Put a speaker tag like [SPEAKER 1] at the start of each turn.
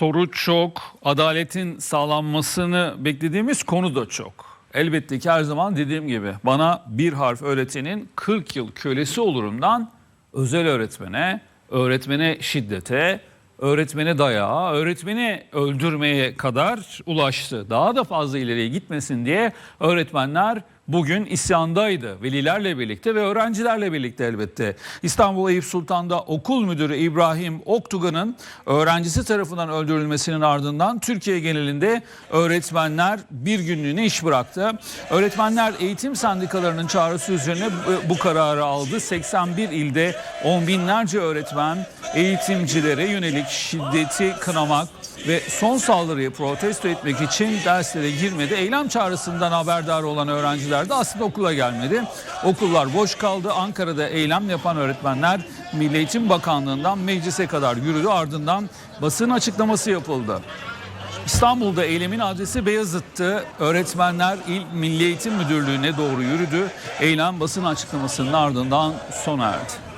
[SPEAKER 1] soru çok, adaletin sağlanmasını beklediğimiz konu da çok. Elbette ki her zaman dediğim gibi bana bir harf öğretenin 40 yıl kölesi olurumdan özel öğretmene, öğretmene şiddete, öğretmene dayağa, öğretmeni öldürmeye kadar ulaştı. Daha da fazla ileriye gitmesin diye öğretmenler bugün isyandaydı. Velilerle birlikte ve öğrencilerle birlikte elbette. İstanbul Eyüp Sultan'da okul müdürü İbrahim Oktugan'ın öğrencisi tarafından öldürülmesinin ardından Türkiye genelinde öğretmenler bir günlüğüne iş bıraktı. Öğretmenler eğitim sendikalarının çağrısı üzerine bu- kararı aldı. 81 ilde on binlerce öğretmen eğitimcilere yönelik şiddeti kınamak ve son saldırıyı protesto etmek için derslere girmedi. Eylem çağrısından haberdar olan öğrenciler de aslında okula gelmedi. Okullar boş kaldı. Ankara'da eylem yapan öğretmenler Milli Eğitim Bakanlığı'ndan meclise kadar yürüdü. Ardından basın açıklaması yapıldı. İstanbul'da eylemin adresi Beyazıt'tı. Öğretmenler İl Milli Eğitim Müdürlüğü'ne doğru yürüdü. Eylem basın açıklamasının ardından sona erdi.